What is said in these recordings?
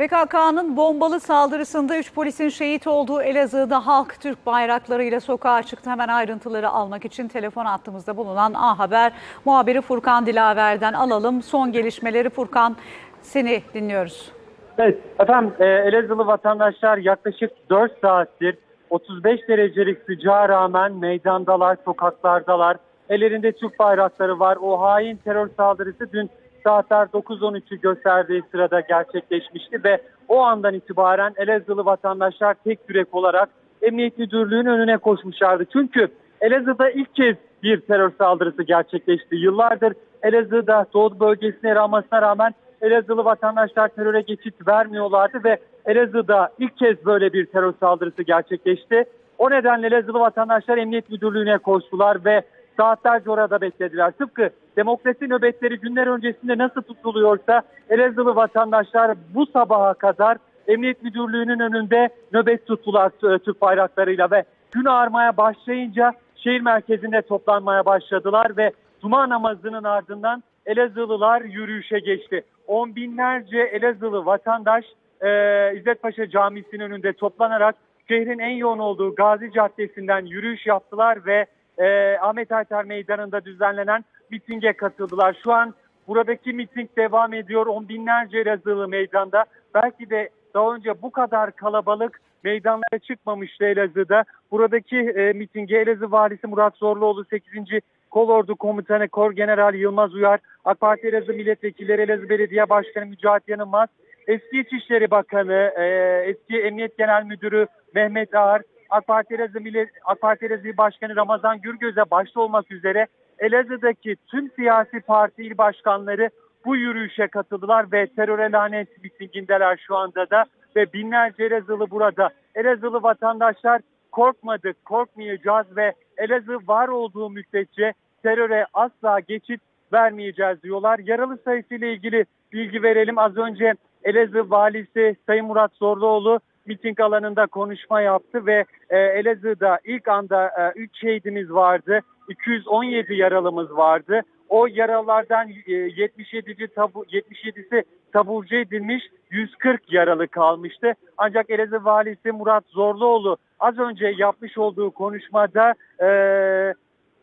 PKK'nın bombalı saldırısında 3 polisin şehit olduğu Elazığ'da halk Türk bayraklarıyla sokağa çıktı. Hemen ayrıntıları almak için telefon attığımızda bulunan A Haber muhabiri Furkan Dilaver'den alalım. Son gelişmeleri Furkan seni dinliyoruz. Evet efendim e, Elazığlı vatandaşlar yaklaşık 4 saattir 35 derecelik sıcağa rağmen meydandalar, sokaklardalar. Ellerinde Türk bayrakları var. O hain terör saldırısı dün saatler 9.13'ü gösterdiği sırada gerçekleşmişti ve o andan itibaren Elazığlı vatandaşlar tek yürek olarak Emniyet Müdürlüğü'nün önüne koşmuşlardı. Çünkü Elazığ'da ilk kez bir terör saldırısı gerçekleşti. Yıllardır Elazığ'da Doğu bölgesine almasına rağmen Elazığlı vatandaşlar teröre geçit vermiyorlardı ve Elazığ'da ilk kez böyle bir terör saldırısı gerçekleşti. O nedenle Elazığlı vatandaşlar Emniyet Müdürlüğü'ne koştular ve saatlerce orada beklediler. Tıpkı demokrasi nöbetleri günler öncesinde nasıl tutuluyorsa Elazığlı vatandaşlar bu sabaha kadar Emniyet Müdürlüğü'nün önünde nöbet tuttular Türk bayraklarıyla ve gün ağarmaya başlayınca şehir merkezinde toplanmaya başladılar ve Cuma namazının ardından Elazığlılar yürüyüşe geçti. On binlerce Elazığlı vatandaş e, İzzet Camisi'nin önünde toplanarak şehrin en yoğun olduğu Gazi Caddesi'nden yürüyüş yaptılar ve e, Ahmet Aytar Meydanı'nda düzenlenen mitinge katıldılar. Şu an buradaki miting devam ediyor. On binlerce Elazığlı meydanda. Belki de daha önce bu kadar kalabalık meydanlara çıkmamıştı Elazığ'da. Buradaki e, mitinge Elazığ Valisi Murat Zorluoğlu 8. Kolordu Komutanı Kor General Yılmaz Uyar, AK Parti Elazığ Milletvekilleri Elazığ Belediye Başkanı Mücahit Yanılmaz, eski İçişleri Bakanı, e, eski Emniyet Genel Müdürü Mehmet Ağar, AK Parti Elazığ, AK Parti Elazığ Başkanı Ramazan Gürgöz'e başta olmak üzere Elazığ'daki tüm siyasi parti il başkanları bu yürüyüşe katıldılar ve teröre lanet mitingindeler şu anda da ve binlerce Elazığlı burada. Elazığlı vatandaşlar korkmadık, korkmayacağız ve Elazığ var olduğu müddetçe teröre asla geçit vermeyeceğiz diyorlar. Yaralı sayısıyla ilgili bilgi verelim. Az önce Elazığ valisi Sayın Murat Zorluoğlu miting alanında konuşma yaptı ve e, Elazığ'da ilk anda 3 şehidimiz vardı. 217 yaralımız vardı. O yaralardan e, 77. Tabu, 77'si taburcu edilmiş, 140 yaralı kalmıştı. Ancak Elazığ valisi Murat Zorluoğlu az önce yapmış olduğu konuşmada e,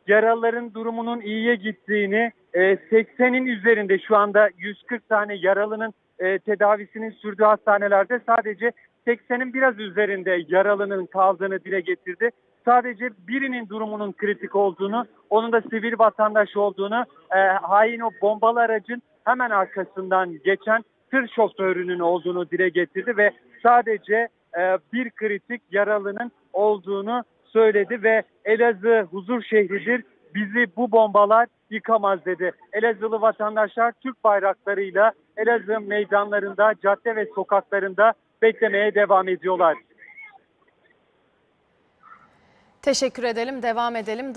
yaralıların durumunun iyiye gittiğini, e, 80'in üzerinde şu anda 140 tane yaralının e, tedavisinin sürdüğü hastanelerde sadece 80'in biraz üzerinde yaralının kaldığını dile getirdi. Sadece birinin durumunun kritik olduğunu, onun da sivil vatandaş olduğunu, e, hain o bombalı aracın hemen arkasından geçen tır şoförünün olduğunu dile getirdi ve sadece e, bir kritik yaralının olduğunu söyledi ve Elazığ huzur şehridir. Bizi bu bombalar yıkamaz dedi. Elazığlı vatandaşlar Türk bayraklarıyla Elazığ meydanlarında, cadde ve sokaklarında beklemeye devam ediyorlar. Teşekkür edelim, devam edelim.